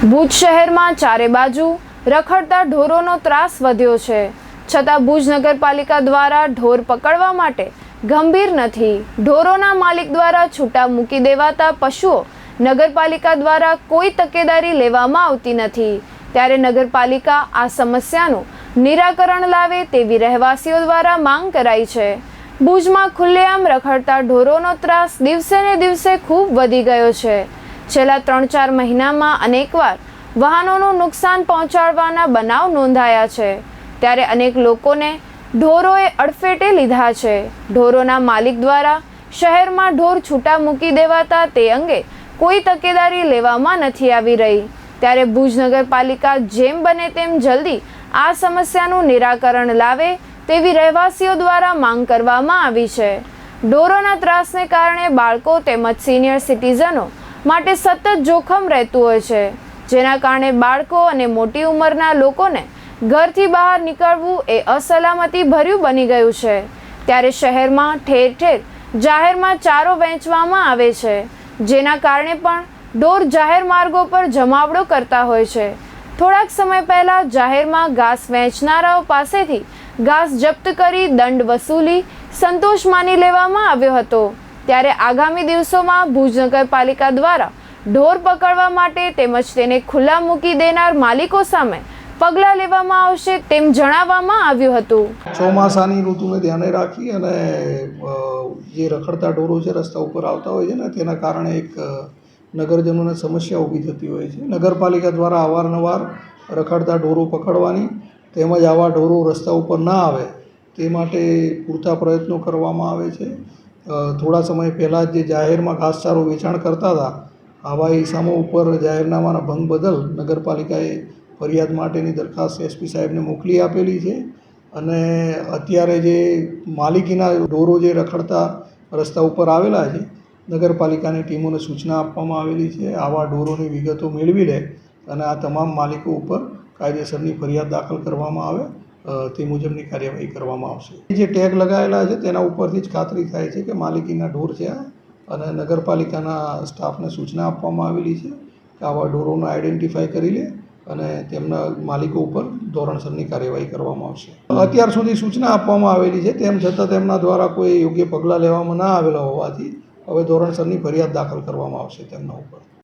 ભુજ શહેરમાં ચારે બાજુ રખડતા ઢોરોનો ત્રાસ વધ્યો છે. છતાં ભુજ નગરપાલિકા દ્વારા ઢોર પકડવા માટે ગંભીર નથી. ઢોરોના માલિક દ્વારા છૂટા મૂકી દેવાતા પશુઓ નગરપાલિકા દ્વારા કોઈ તકેદારી લેવામાં આવતી નથી. ત્યારે નગરપાલિકા આ સમસ્યાનું નિરાકરણ લાવે તેવી રહેવાસીઓ દ્વારા માંગ કરાઈ છે. ભુજમાં ખુલ્લેઆમ રખડતા ઢોરોનો ત્રાસ દિવસે ને દિવસે ખૂબ વધી ગયો છે. છેલ્લા ત્રણ ચાર મહિનામાં અનેકવાર વાહનોનું નુકસાન પહોંચાડવાના બનાવ નોંધાયા છે. ત્યારે અનેક લોકોને ઢોરોએ અડફેટે લીધા છે. ઢોરોના માલિક દ્વારા શહેરમાં ઢોર છૂટા મૂકી દેવાતા તે અંગે કોઈ તકેદારી લેવામાં નથી આવી રહી. ત્યારે ભુજ નગરપાલિકા જેમ બને તેમ જલ્દી આ સમસ્યાનું નિરાકરણ લાવે તેવી રહેવાસીઓ દ્વારા માંગ કરવામાં આવી છે. ઢોરોના ત્રાસને કારણે બાળકો તેમજ સિનિયર સિટીઝનો માટે સતત જોખમ રહેતું હોય છે. જેના કારણે બાળકો અને મોટી ઉંમરના લોકોને ઘરથી બહાર નીકળવું એ અસલામતી ભર્યું બની ગયું છે. ત્યારે શહેરમાં ઠેર ઠેર જાહેરમાં ચારો વહેંચવામાં આવે છે. જેના કારણે પણ ઢોર જાહેર માર્ગો પર જમાવડો કરતા હોય છે. થોડાક સમય પહેલાં જાહેરમાં ઘાસ વહેંચનારાઓ પાસેથી ઘાસ જપ્ત કરી દંડ વસૂલી સંતોષ માની લેવામાં આવ્યો હતો. ત્યારે આગામી દિવસોમાં ભુજ નગરપાલિકા દ્વારા ઢોર પકડવા માટે તેમજ તેને ખુલ્લા મૂકી દેનાર માલિકો સામે પગલાં લેવામાં આવશે તેમ જણાવવામાં આવ્યું હતું. ચોમાસાની ઋતુને ધ્યાને રાખી અને જે રખડતા ઢોરો છે રસ્તા ઉપર આવતા હોય છે ને, તેના કારણે એક નગરજનોને સમસ્યા ઊભી થતી હોય છે. નગરપાલિકા દ્વારા અવારનવાર રખડતા ઢોરો પકડવાની તેમજ આવા ઢોરો રસ્તા ઉપર ના આવે તે માટે પૂરતા પ્રયત્નો કરવામાં આવે છે. થોડા સમય પહેલાં જ જાહેરમાં ઘાસચારો વેચાણ કરતા હતા, આવા ઇસમો ઉપર જાહેરનામાના ભંગ બદલ નગરપાલિકાએ ફરિયાદ માટેની દરખાસ્ત એસપી સાહેબને મોકલી આપેલી છે. અને અત્યારે જે માલિકીના ઢોરો જે રખડતા રસ્તા ઉપર આવેલા છે, નગરપાલિકાની ટીમોને સૂચના આપવામાં આવેલી છે, આવા ઢોરોની વિગતો મેળવી લે અને આ તમામ માલિકો ઉપર કાયદેસરની ફરિયાદ દાખલ કરવામાં આવે. તે મુજબની કાર્યવાહી કરવામાં આવશે. જે ટેગ લગાવેલા છે, તેના ઉપરથી જ ખાતરી થાય છે કે માલિકીના ઢોર છે આ અને નગરપાલિકાના સ્ટાફને સૂચના આપવામાં આવેલી છે કે આવા ઢોરોને આઈડેન્ટિફાય કરી લે અને તેમના માલિકો ઉપર ધોરણસરની કાર્યવાહી કરવામાં આવશે. અત્યાર સુધી સૂચના આપવામાં આવેલી છે, તેમ છતાં તેમના દ્વારા કોઈ યોગ્ય પગલાં લેવામાં ના આવેલા હોવાથી હવે ધોરણસરની ફરિયાદ દાખલ કરવામાં આવશે તેમના ઉપર.